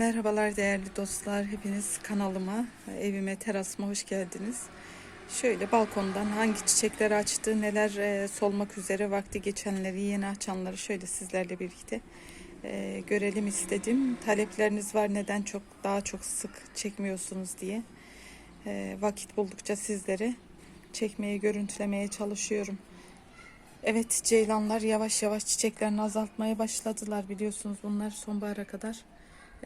Merhabalar değerli dostlar. Hepiniz kanalıma, evime, terasıma hoş geldiniz. Şöyle balkondan hangi çiçekler açtı, neler e, solmak üzere vakti geçenleri, yeni açanları şöyle sizlerle birlikte e, görelim istedim. Talepleriniz var neden çok daha çok sık çekmiyorsunuz diye. E, vakit buldukça sizlere çekmeye, görüntülemeye çalışıyorum. Evet ceylanlar yavaş yavaş çiçeklerini azaltmaya başladılar biliyorsunuz bunlar sonbahara kadar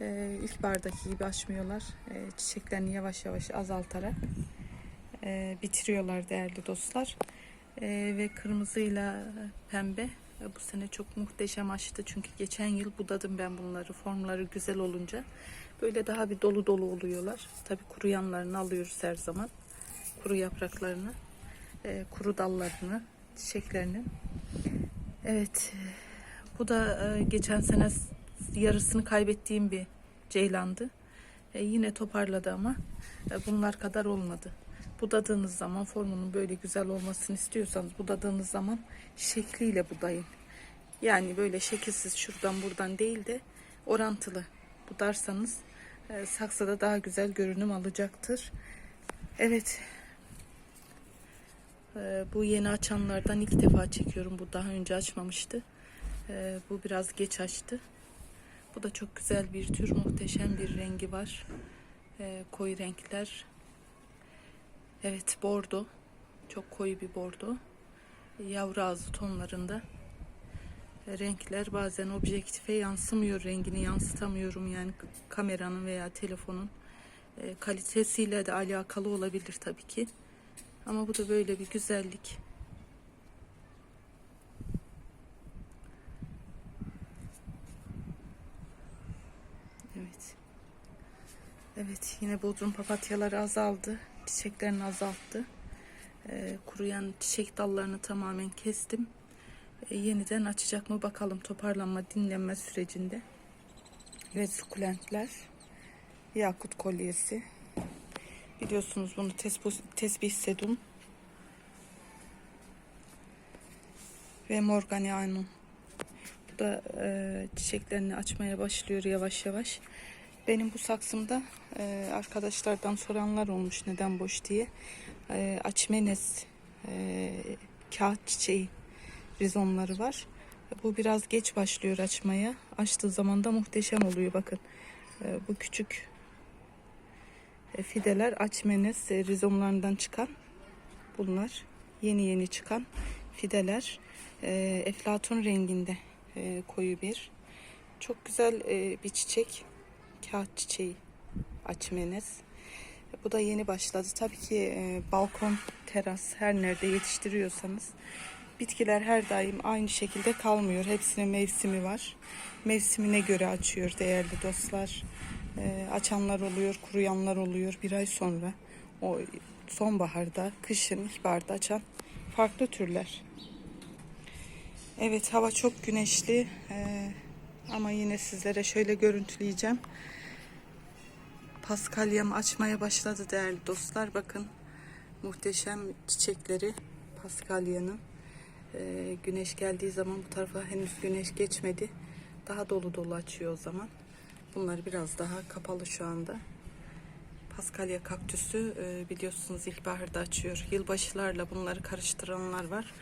e, ilkbahardaki gibi açmıyorlar. E, çiçeklerini yavaş yavaş azaltarak e, bitiriyorlar değerli dostlar. E, ve kırmızıyla pembe e, bu sene çok muhteşem açtı. Çünkü geçen yıl budadım ben bunları. Formları güzel olunca böyle daha bir dolu dolu oluyorlar. Tabi kuruyanlarını alıyoruz her zaman. Kuru yapraklarını, e, kuru dallarını, çiçeklerini. Evet. Bu da e, geçen sene yarısını kaybettiğim bir ceylandı. E, yine toparladı ama e, bunlar kadar olmadı. Budadığınız zaman formunun böyle güzel olmasını istiyorsanız budadığınız zaman şekliyle budayın. Yani böyle şekilsiz şuradan buradan değil de orantılı budarsanız e, saksıda daha güzel görünüm alacaktır. Evet. E, bu yeni açanlardan ilk defa çekiyorum. Bu daha önce açmamıştı. E, bu biraz geç açtı. Bu da çok güzel bir tür. Muhteşem bir rengi var. E, koyu renkler. Evet bordo. Çok koyu bir bordo. Yavru ağzı tonlarında. E, renkler bazen objektife yansımıyor. Rengini yansıtamıyorum. Yani kameranın veya telefonun e, kalitesiyle de alakalı olabilir tabii ki. Ama bu da böyle bir güzellik. Evet. Evet yine bodrum papatyaları azaldı. Çiçeklerini azalttı. Ee, kuruyan çiçek dallarını tamamen kestim. Ee, yeniden açacak mı bakalım toparlanma dinlenme sürecinde. Ve sukulentler. Yakut kolyesi. Biliyorsunuz bunu tesbih, tesbih sedum. Ve morganianum. Bu da e, çiçeklerini açmaya başlıyor yavaş yavaş. Benim bu saksımda e, arkadaşlardan soranlar olmuş neden boş diye. E, açmenes e, kağıt çiçeği rizomları var. Bu biraz geç başlıyor açmaya. Açtığı zaman da muhteşem oluyor bakın. E, bu küçük e, fideler açmenes e, rizomlarından çıkan bunlar. Yeni yeni çıkan fideler. E, eflatun renginde e, koyu bir. Çok güzel e, bir çiçek. Kağıt çiçeği açmenes. Bu da yeni başladı. Tabii ki e, balkon, teras her nerede yetiştiriyorsanız bitkiler her daim aynı şekilde kalmıyor. Hepsine mevsimi var. Mevsimine göre açıyor değerli dostlar. E, açanlar oluyor, kuruyanlar oluyor bir ay sonra. O sonbaharda, kışın, ilkbaharda açan farklı türler. Evet hava çok güneşli ee, ama yine sizlere şöyle görüntüleyeceğim. Paskalyam açmaya başladı değerli dostlar. Bakın muhteşem çiçekleri paskalyanın. Ee, güneş geldiği zaman bu tarafa henüz güneş geçmedi. Daha dolu dolu açıyor o zaman. Bunlar biraz daha kapalı şu anda. Paskalya kaktüsü e, biliyorsunuz ilkbaharda açıyor. Yılbaşılarla bunları karıştıranlar var.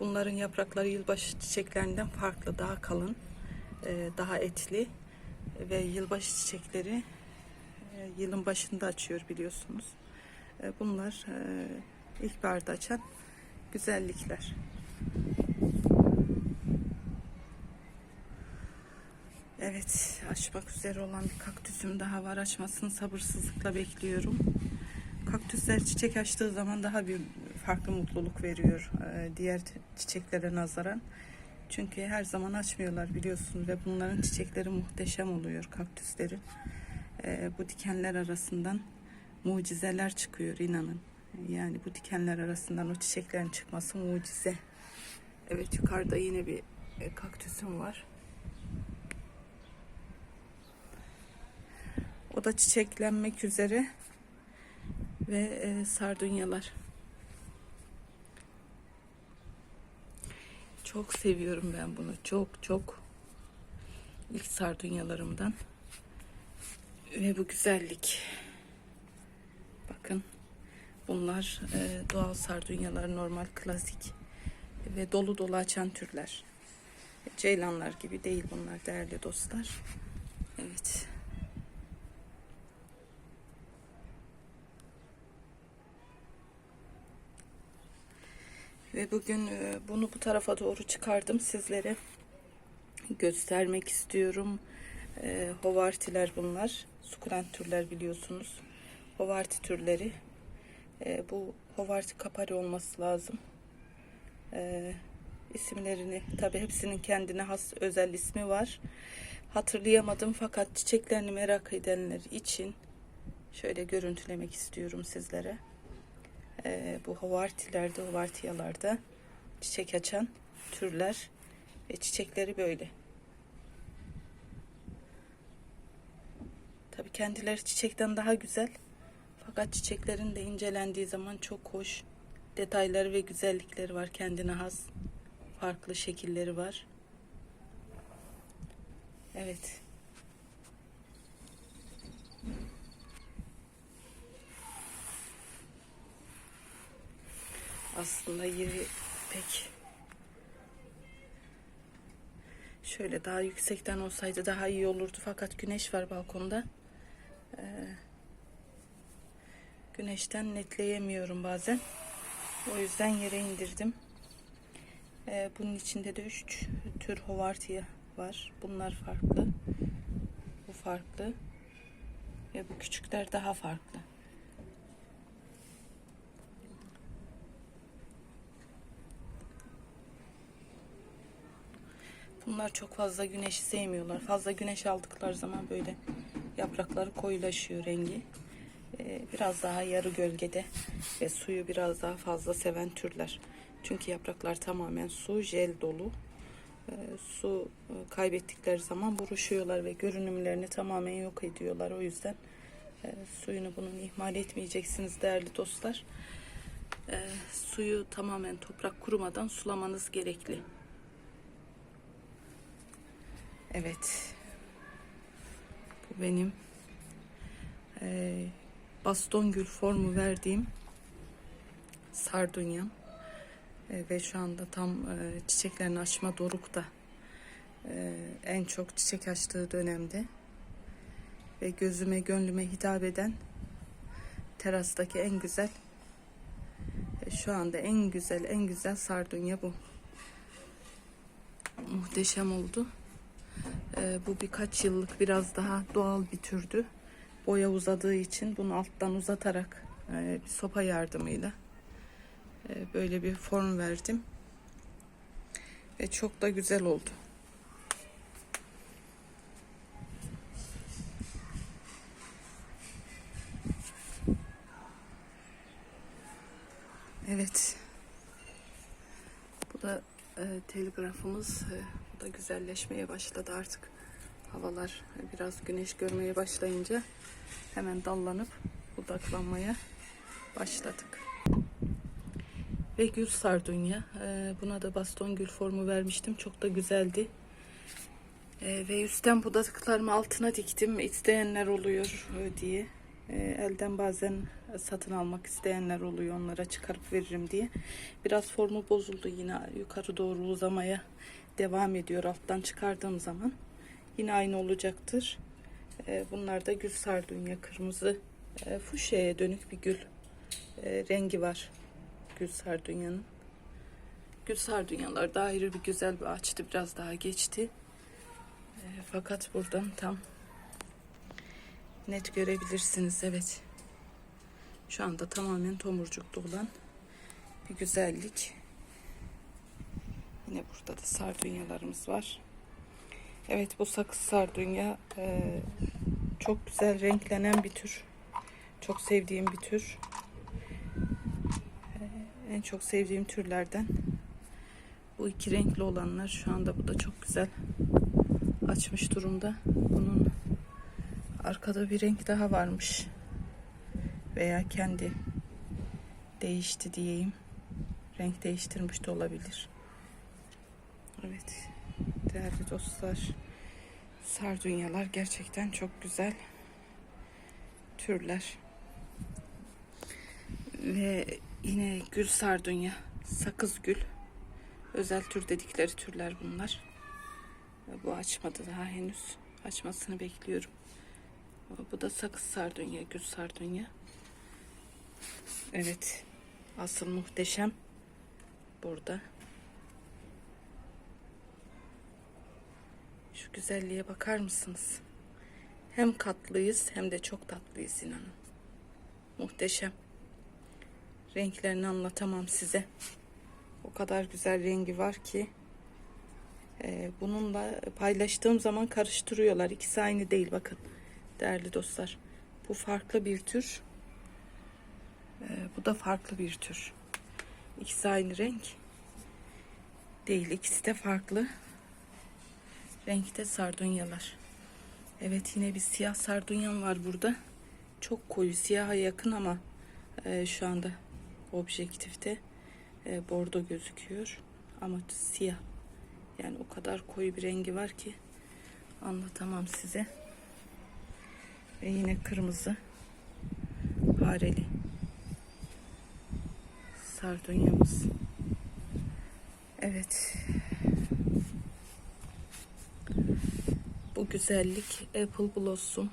Bunların yaprakları yılbaşı çiçeklerinden farklı, daha kalın, e, daha etli ve yılbaşı çiçekleri yılın başında açıyor biliyorsunuz. E, bunlar ilkbaharda açan güzellikler. Evet, açmak üzere olan bir kaktüsüm daha var. Açmasını sabırsızlıkla bekliyorum. Kaktüsler çiçek açtığı zaman daha bir farklı mutluluk veriyor e, diğer çiçeklere nazaran. Çünkü her zaman açmıyorlar biliyorsunuz ve bunların çiçekleri muhteşem oluyor kaktüslerin. E, bu dikenler arasından mucizeler çıkıyor inanın. Yani bu dikenler arasından o çiçeklerin çıkması mucize. Evet yukarıda yine bir e, kaktüsüm var. O da çiçeklenmek üzere ve e, sardunyalar. Çok seviyorum ben bunu. Çok çok. İlk sardunyalarımdan. Ve bu güzellik. Bakın bunlar e, doğal sardunyalar normal klasik ve dolu dolu açan türler. Ceylanlar gibi değil bunlar değerli dostlar. Evet. Ve bugün e, bunu bu tarafa doğru çıkardım sizlere göstermek istiyorum. E, hovartiler bunlar. Sukulent türler biliyorsunuz. Hovarti türleri. E, bu hovarti kapari olması lazım. E, isimlerini tabi hepsinin kendine has özel ismi var. Hatırlayamadım fakat çiçeklerini merak edenler için şöyle görüntülemek istiyorum sizlere. E, bu hovartilerde, hovartiyalarda çiçek açan türler ve çiçekleri böyle. Tabii kendileri çiçekten daha güzel. Fakat çiçeklerin de incelendiği zaman çok hoş detayları ve güzellikleri var. Kendine has farklı şekilleri var. Evet. Aslında yeri pek şöyle daha yüksekten olsaydı daha iyi olurdu. Fakat güneş var balkonda. Ee, güneşten netleyemiyorum bazen. O yüzden yere indirdim. Ee, bunun içinde de üç tür hovartiya var. Bunlar farklı. Bu farklı. Ve bu küçükler daha farklı. Bunlar çok fazla güneşi sevmiyorlar. Fazla güneş aldıkları zaman böyle yaprakları koyulaşıyor rengi. Ee, biraz daha yarı gölgede ve suyu biraz daha fazla seven türler. Çünkü yapraklar tamamen su, jel dolu. Ee, su e, kaybettikleri zaman buruşuyorlar ve görünümlerini tamamen yok ediyorlar. O yüzden e, suyunu bunun ihmal etmeyeceksiniz değerli dostlar. E, suyu tamamen toprak kurumadan sulamanız gerekli. Evet. Benim e, baston gül formu verdiğim sardunyam. E, ve şu anda tam e, çiçeklerini açma dorukta. E, en çok çiçek açtığı dönemde. Ve gözüme gönlüme hitap eden terastaki en güzel e, şu anda en güzel en güzel sardunya bu. Muhteşem oldu. E, bu birkaç yıllık biraz daha doğal bir türdü. Boya uzadığı için bunu alttan uzatarak e, bir sopa yardımıyla e, böyle bir form verdim. Ve çok da güzel oldu. Evet. Bu da e, telgrafımız. E, da güzelleşmeye başladı artık. Havalar biraz güneş görmeye başlayınca hemen dallanıp budaklanmaya başladık. Ve gül sardunya. E, buna da baston gül formu vermiştim. Çok da güzeldi. E, ve üstten budaklarımı altına diktim. İsteyenler oluyor diye. Elden bazen satın almak isteyenler oluyor. Onlara çıkarıp veririm diye. Biraz formu bozuldu yine yukarı doğru uzamaya devam ediyor alttan çıkardığım zaman. Yine aynı olacaktır. E, bunlar da gül sardunya kırmızı e, fuşyaya dönük bir gül e, rengi var gül sardunyanın. Gül sardunyalar da ayrı bir güzel bir ağaçtı. Biraz daha geçti. Fakat buradan tam net görebilirsiniz. Evet. Şu anda tamamen tomurcuklu olan bir güzellik. Yine burada da sardunyalarımız var. Evet bu sakız sardunya e, çok güzel renklenen bir tür. Çok sevdiğim bir tür. E, en çok sevdiğim türlerden. Bu iki renkli olanlar şu anda bu da çok güzel açmış durumda. Bunun arkada bir renk daha varmış. Veya kendi değişti diyeyim. Renk değiştirmiş de olabilir. Evet değerli dostlar. Sardunyalar gerçekten çok güzel. türler. Ve yine gül sardunya, sakız gül. Özel tür dedikleri türler bunlar. Bu açmadı daha henüz. Açmasını bekliyorum. Bu da sakız sardunya, gül sardunya. Evet. Asıl muhteşem burada. Şu güzelliğe bakar mısınız? Hem katlıyız hem de çok tatlıyız inanın. Muhteşem. Renklerini anlatamam size. O kadar güzel rengi var ki. Ee, bununla paylaştığım zaman karıştırıyorlar. İkisi aynı değil bakın. Değerli dostlar. Bu farklı bir tür. Ee, bu da farklı bir tür. İkisi aynı renk. Değil. ikisi de farklı. Renkte sardunyalar. Evet yine bir siyah sardunyam var burada. Çok koyu siyaha yakın ama e, şu anda objektifte e, bordo gözüküyor. Ama siyah. Yani o kadar koyu bir rengi var ki anlatamam size. Ve yine kırmızı fareli sardunyamız. Evet. Bu güzellik Apple Blossom.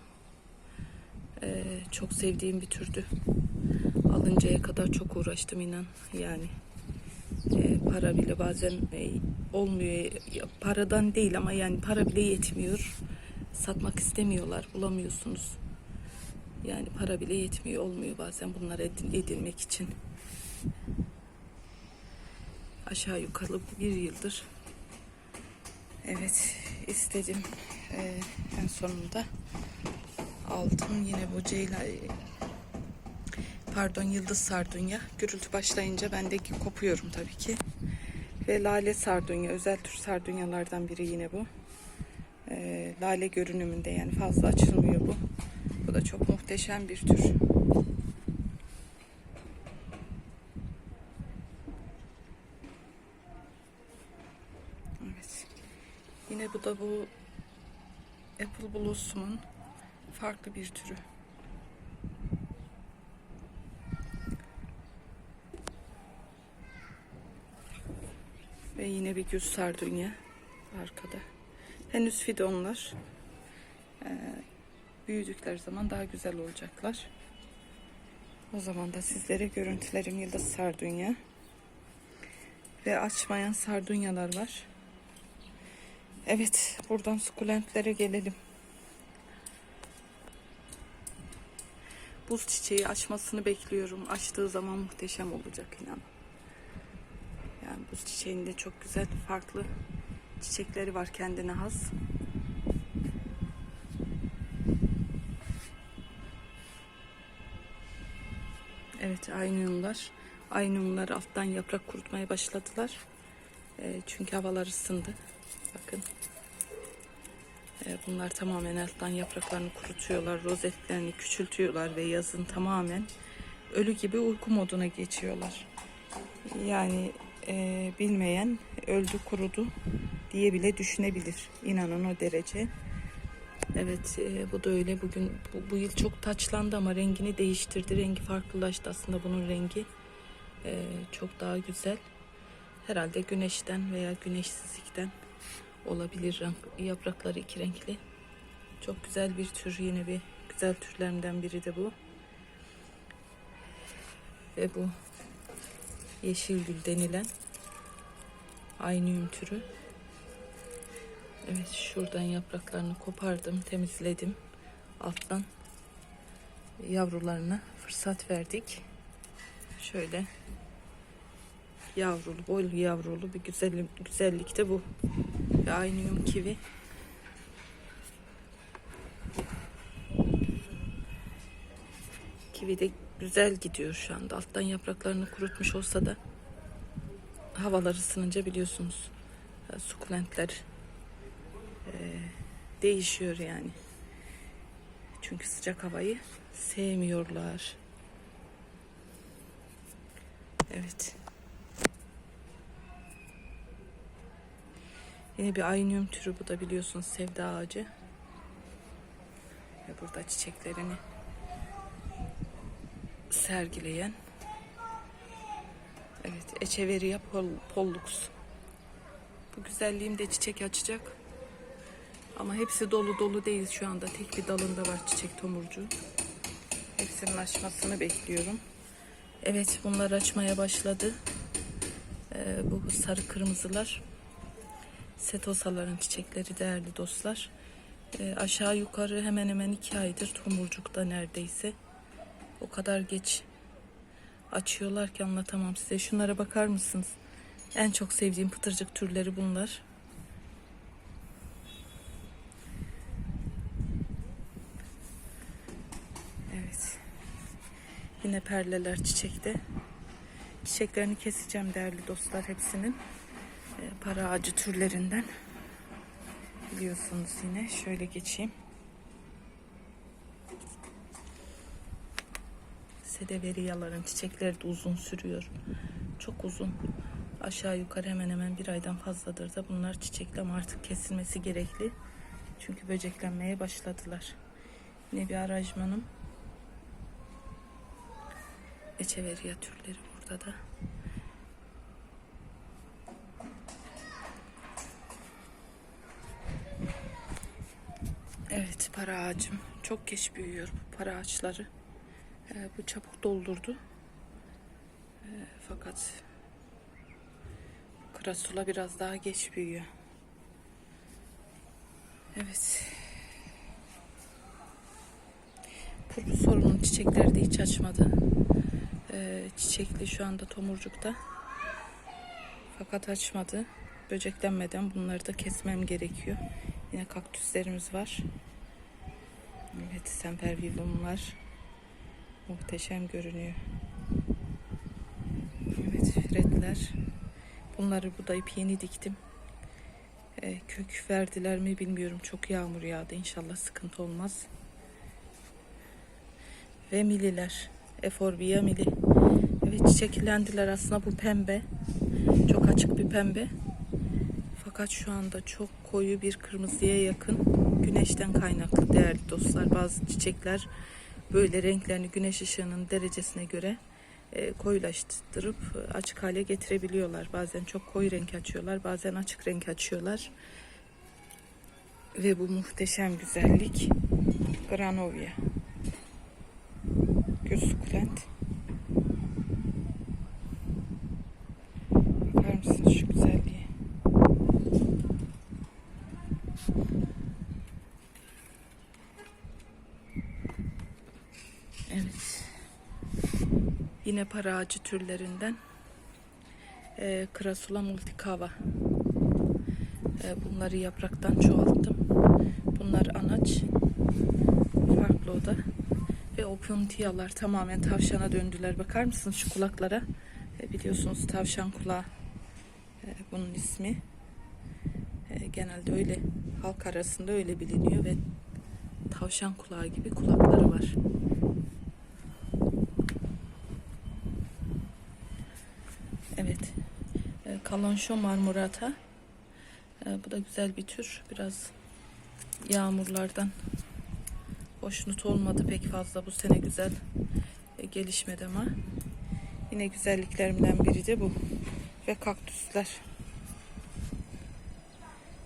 Ee, çok sevdiğim bir türdü. Alıncaya kadar çok uğraştım inan. Yani e, para bile bazen e, olmuyor. Ya, Paradan değil ama yani para bile yetmiyor. Satmak istemiyorlar. Bulamıyorsunuz. Yani para bile yetmiyor. Olmuyor bazen bunları edin, edinmek için. Aşağı yukarı bir yıldır. Evet istedim. Ee, en sonunda aldım. Yine bu ceyla pardon yıldız sardunya. Gürültü başlayınca ben de kopuyorum tabii ki. Ve lale sardunya özel tür sardunyalardan biri yine bu. Ee, lale görünümünde yani fazla açılmıyor bu. Bu da çok muhteşem bir tür Evet. Yine bu da bu Apple Blossom'un farklı bir türü. Ve yine bir gül sardunya arkada. Henüz fidonlar. Ee, büyüdükleri zaman daha güzel olacaklar. O zaman da sizlere görüntülerim yıldız sardunya. Ve açmayan sardunyalar var. Evet, buradan sukulentlere gelelim. Buz çiçeği açmasını bekliyorum. Açtığı zaman muhteşem olacak inan. Yani buz çiçeğinde çok güzel farklı çiçekleri var kendine has. Evet, aynumlar. Aynumlar alttan yaprak kurutmaya başladılar. E, çünkü havalar ısındı. Bakın. E, bunlar tamamen alttan yapraklarını kurutuyorlar. Rozetlerini küçültüyorlar ve yazın tamamen ölü gibi uyku moduna geçiyorlar. Yani e, bilmeyen öldü kurudu diye bile düşünebilir. İnanın o derece. Evet e, bu da öyle. Bugün bu, bu yıl çok taçlandı ama rengini değiştirdi. Rengi farklılaştı aslında bunun rengi. E, çok daha güzel. Herhalde güneşten veya güneşsizlikten olabilir. Yaprakları iki renkli. Çok güzel bir tür. Yine bir güzel türlerinden biri de bu. Ve bu yeşil gül denilen aynı türü. Evet şuradan yapraklarını kopardım, temizledim. Alttan yavrularına fırsat verdik. Şöyle yavrulu, boylu yavrulu bir güzellik, güzellik de bu. Aynıyum kivi. Kivi de güzel gidiyor şu anda. Alttan yapraklarını kurutmuş olsa da havalar ısınınca biliyorsunuz e, sukulentler e, değişiyor yani. Çünkü sıcak havayı sevmiyorlar. Evet. Yine bir aynıyum türü bu da biliyorsunuz sevda ağacı. Ve burada çiçeklerini sergileyen. Evet, Echeveria pol, pollux. Bu güzelliğim de çiçek açacak. Ama hepsi dolu dolu değil şu anda. Tek bir dalında var çiçek tomurcuğu. Hepsinin açmasını bekliyorum. Evet bunlar açmaya başladı. Ee, bu sarı kırmızılar. Setosaların çiçekleri değerli dostlar. Ee, aşağı yukarı hemen hemen iki aydır tomurcukta neredeyse. O kadar geç açıyorlar ki anlatamam size. Şunlara bakar mısınız? En çok sevdiğim pıtırcık türleri bunlar. Evet. Yine perleler çiçekte. Çiçeklerini keseceğim değerli dostlar hepsinin. Ee, para ağacı türlerinden. Biliyorsunuz yine. Şöyle geçeyim. Sedeveriyaların çiçekleri de uzun sürüyor. Çok uzun. Aşağı yukarı hemen hemen bir aydan fazladır da bunlar çiçekli ama artık kesilmesi gerekli. Çünkü böceklenmeye başladılar. Yine bir arajmanım. Echeveria türleri burada da. Evet para ağacım. Çok geç büyüyor bu para ağaçları. Ee, bu çabuk doldurdu. Ee, fakat krasula biraz daha geç büyüyor. Evet. Purpur sorunun çiçekleri de hiç açmadı. Ee, çiçekli şu anda tomurcukta. Fakat açmadı. Böceklenmeden bunları da kesmem gerekiyor. Yine kaktüslerimiz var. Evet, sempervivum var. Muhteşem görünüyor. Evet, fredler. Bunları budayıp yeni diktim. Ee, kök verdiler mi bilmiyorum. Çok yağmur yağdı. İnşallah sıkıntı olmaz. Ve mililer. Eforbia mili. Evet çiçeklendiler aslında bu pembe. Çok açık bir pembe. Fakat şu anda çok koyu bir kırmızıya yakın güneşten kaynaklı değerli dostlar. Bazı çiçekler böyle renklerini güneş ışığının derecesine göre e, koyulaştırıp açık hale getirebiliyorlar. Bazen çok koyu renk açıyorlar, bazen açık renk açıyorlar. Ve bu muhteşem güzellik Granovia. Göz sukulent. Bakar mısınız şu güzelliğe? Evet. Yine para ağacı türlerinden e, Krasula multicava. E, bunları yapraktan çoğalttım. Bunlar anaç. Farklı o da. Ve opuntiyalar tamamen tavşana döndüler. Bakar mısınız şu kulaklara? E, biliyorsunuz tavşan kulağı e, bunun ismi. E, genelde öyle halk arasında öyle biliniyor ve tavşan kulağı gibi kulakları var. Evet. E, Kalonşo marmorata. E, bu da güzel bir tür. Biraz yağmurlardan hoşnut olmadı pek fazla bu sene güzel e, gelişmedi ama yine güzelliklerimden biri de bu. Ve kaktüsler.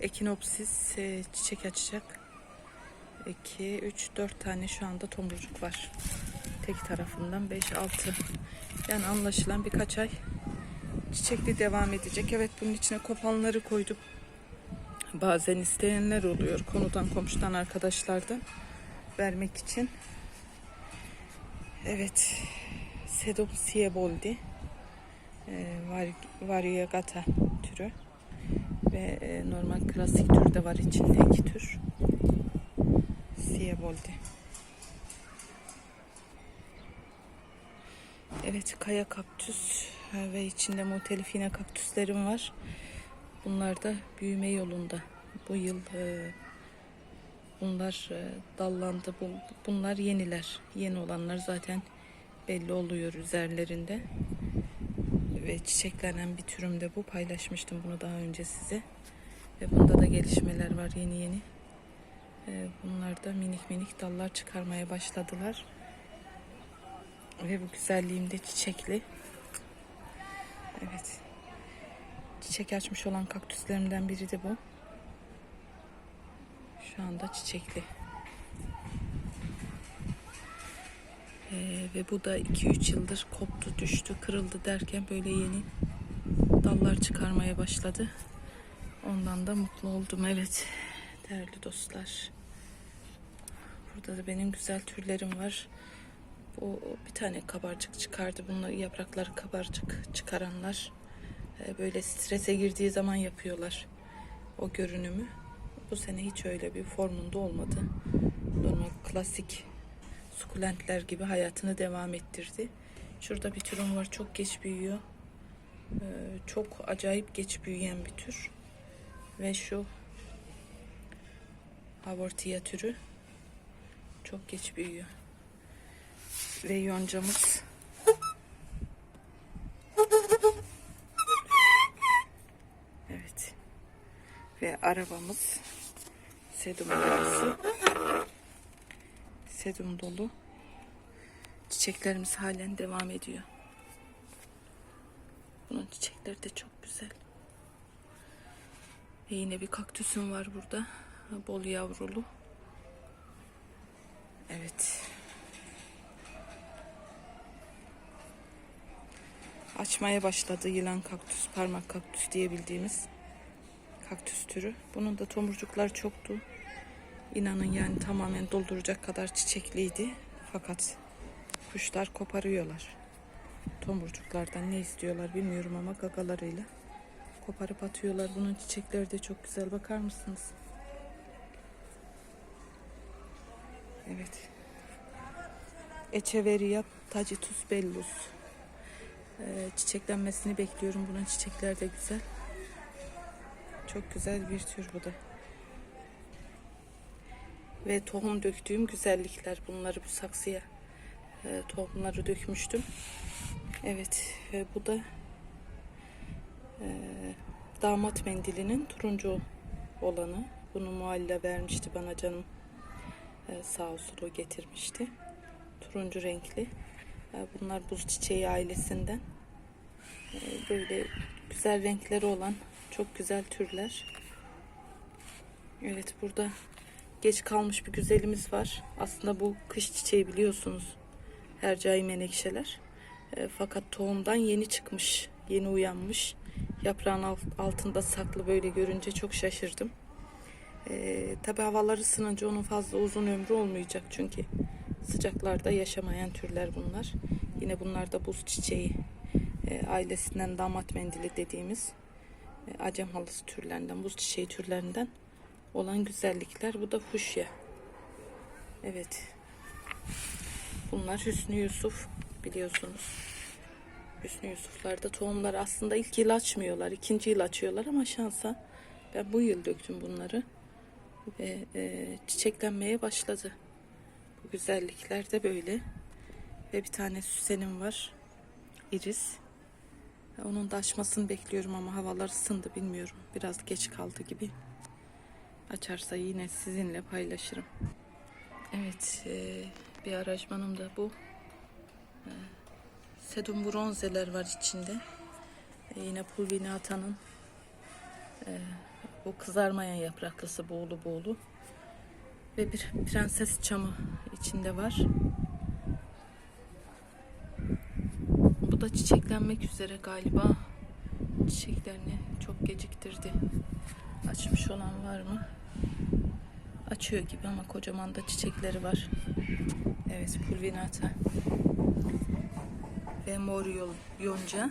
Ekinopsis e, çiçek açacak. 2 3 4 tane şu anda tomurcuk var. Tek tarafından 5 6 yani anlaşılan birkaç ay çiçekli devam edecek evet bunun içine kopanları koydum bazen isteyenler oluyor konudan komşudan arkadaşlardan vermek için. Evet. Sedum Sieboldi. E, var, variegata türü. Ve e, normal klasik tür de var içinde iki tür. Sieboldi. Evet kaya kaktüs ve içinde motelifine kaktüslerim var. Bunlar da büyüme yolunda. Bu yıl e, Bunlar e, dallandı. Bu, bunlar yeniler. Yeni olanlar zaten belli oluyor üzerlerinde. Ve çiçeklenen bir türüm de bu. Paylaşmıştım bunu daha önce size. Ve bunda da gelişmeler var yeni yeni. E, bunlar da minik minik dallar çıkarmaya başladılar. Ve bu güzelliğimde çiçekli. Evet. Çiçek açmış olan kaktüslerimden biri de bu. Şu anda çiçekli. Ee, ve bu da 2-3 yıldır koptu, düştü, kırıldı derken böyle yeni dallar çıkarmaya başladı. Ondan da mutlu oldum. Evet değerli dostlar. Burada da benim güzel türlerim var. Bu bir tane kabarcık çıkardı. Bunlar yaprakları kabarcık çıkaranlar e, böyle strese girdiği zaman yapıyorlar o görünümü. Bu sene hiç öyle bir formunda olmadı. Normal klasik sukulentler gibi hayatını devam ettirdi. Şurada bir türüm var çok geç büyüyor. Ee, çok acayip geç büyüyen bir tür. Ve şu abortia türü çok geç büyüyor. Ve yoncamız Evet. Ve arabamız sedum arabası. Sedum dolu. Çiçeklerimiz halen devam ediyor. Bunun çiçekleri de çok güzel. Ve yine bir kaktüsüm var burada. Bol yavrulu. Evet. Açmaya başladı yılan kaktüs, parmak kaktüs diye bildiğimiz kaktüs türü. Bunun da tomurcuklar çoktu. İnanın yani tamamen dolduracak kadar çiçekliydi. Fakat kuşlar koparıyorlar. Tomurcuklardan ne istiyorlar bilmiyorum ama gagalarıyla koparıp atıyorlar. Bunun çiçekleri de çok güzel. Bakar mısınız? Evet. Echeveria tacitus bellus. Ee, çiçeklenmesini bekliyorum. Bunun çiçekler de güzel. Çok güzel bir tür bu da. Ve tohum döktüğüm güzellikler. Bunları bu saksıya e, tohumları dökmüştüm. Evet ve bu da e, damat mendilinin turuncu olanı. Bunu mualla vermişti bana canım. E, sağ olsun o getirmişti. Turuncu renkli. E, bunlar buz çiçeği ailesinden. E, böyle güzel renkleri olan çok güzel türler. Evet burada geç kalmış bir güzelimiz var. Aslında bu kış çiçeği biliyorsunuz. Hercai menekşeler. E, fakat tohumdan yeni çıkmış, yeni uyanmış. Yaprağın alt- altında saklı böyle görünce çok şaşırdım. E, tabii havalar ısınınca onun fazla uzun ömrü olmayacak çünkü sıcaklarda yaşamayan türler bunlar. Yine bunlar da buz çiçeği e, ailesinden damat mendili dediğimiz e, acem halısı türlerinden, buz çiçeği türlerinden olan güzellikler. Bu da fuşya. Evet. Bunlar Hüsnü Yusuf biliyorsunuz. Hüsnü Yusuflarda tohumlar aslında ilk yıl açmıyorlar. ikinci yıl açıyorlar ama şansa ben bu yıl döktüm bunları. Ve e, çiçeklenmeye başladı. Güzellikler de böyle. Ve bir tane süsenim var. Iris. Onun da açmasını bekliyorum ama havalar ısındı bilmiyorum. Biraz geç kaldı gibi. Açarsa yine sizinle paylaşırım. Evet, e, bir aranjmanım da bu. E, sedum bronzeler var içinde. E, yine pulvinata'nın bu kızarmayan yapraklısı boğulu boğulu. Ve bir prenses çamı içinde var. Bu da çiçeklenmek üzere galiba. Çiçeklerini çok geciktirdi. Açmış olan var mı? Açıyor gibi ama kocaman da çiçekleri var. Evet pulvinata. Ve mor yonca.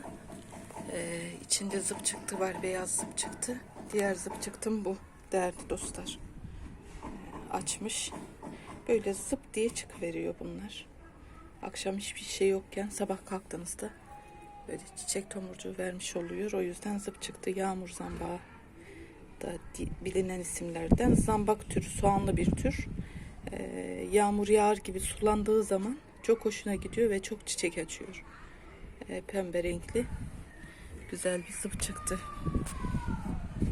Ee, içinde zıp çıktı var. Beyaz zıp çıktı. Diğer zıp çıktım bu. Değerli dostlar. Açmış. Böyle zıp diye çıkıveriyor bunlar. Akşam hiçbir şey yokken sabah kalktığınızda böyle çiçek tomurcuğu vermiş oluyor. O yüzden zıp çıktı. Yağmur zambağı da bilinen isimlerden. Zambak türü soğanlı bir tür. Ee, yağmur yağar gibi sulandığı zaman çok hoşuna gidiyor ve çok çiçek açıyor. Ee, pembe renkli. Güzel bir zıp çıktı.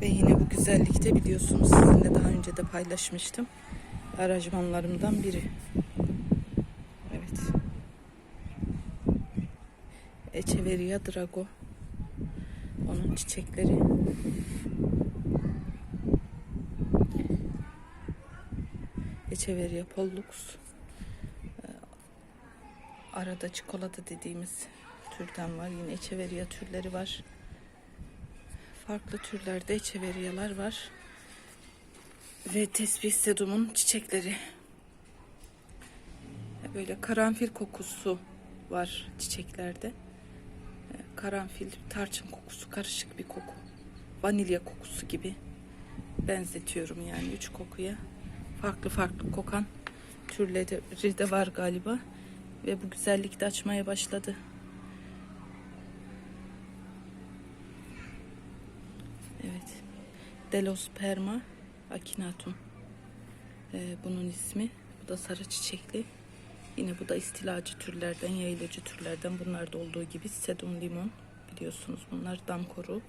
Ve yine bu güzellikte biliyorsunuz sizinle daha önce de paylaşmıştım. Aranjmanlarımdan biri. Evet. Echeveria Drago. Onun çiçekleri. Echeveria Pollux. Ee, Arada çikolata dediğimiz türden var. Yine Echeveria türleri var. Farklı türlerde Echeverialar var. Ve tesbih sedumun çiçekleri. Böyle karanfil kokusu var çiçeklerde. Ee, Karanfil, tarçın kokusu, karışık bir koku. Vanilya kokusu gibi benzetiyorum yani üç kokuya. Farklı farklı kokan türleri de var galiba. Ve bu güzellik de açmaya başladı. Evet. Delosperma akinatum. Ee, bunun ismi. Bu da sarı çiçekli. Yine bu da istilacı türlerden, yayılıcı türlerden. Bunlarda olduğu gibi sedum limon. Biliyorsunuz bunlar dam koru.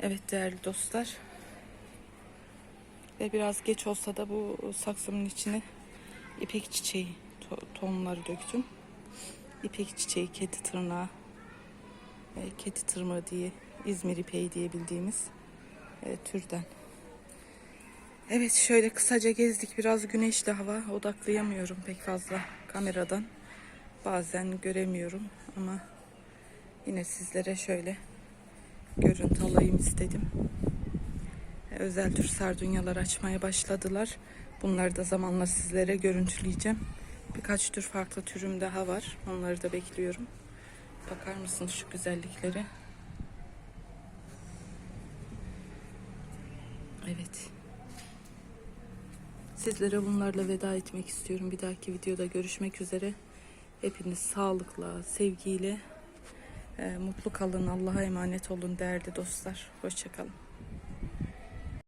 Evet değerli dostlar. Ve biraz geç olsa da bu saksımın içine ipek çiçeği to- tohumları döktüm. İpek çiçeği, kedi tırnağı, e, kedi tırnağı diye İzmir ipeği diye bildiğimiz e, türden. Evet şöyle kısaca gezdik. Biraz güneşli hava. Odaklayamıyorum pek fazla kameradan. Bazen göremiyorum ama yine sizlere şöyle görüntü alayım istedim. Özel tür sardunyalar açmaya başladılar. Bunları da zamanla sizlere görüntüleyeceğim. Birkaç tür farklı türüm daha var. Onları da bekliyorum. Bakar mısınız şu güzelliklere? Evet. Sizlere bunlarla veda etmek istiyorum. Bir dahaki videoda görüşmek üzere. Hepiniz sağlıkla, sevgiyle, e, mutlu kalın. Allah'a emanet olun değerli dostlar. Hoşçakalın.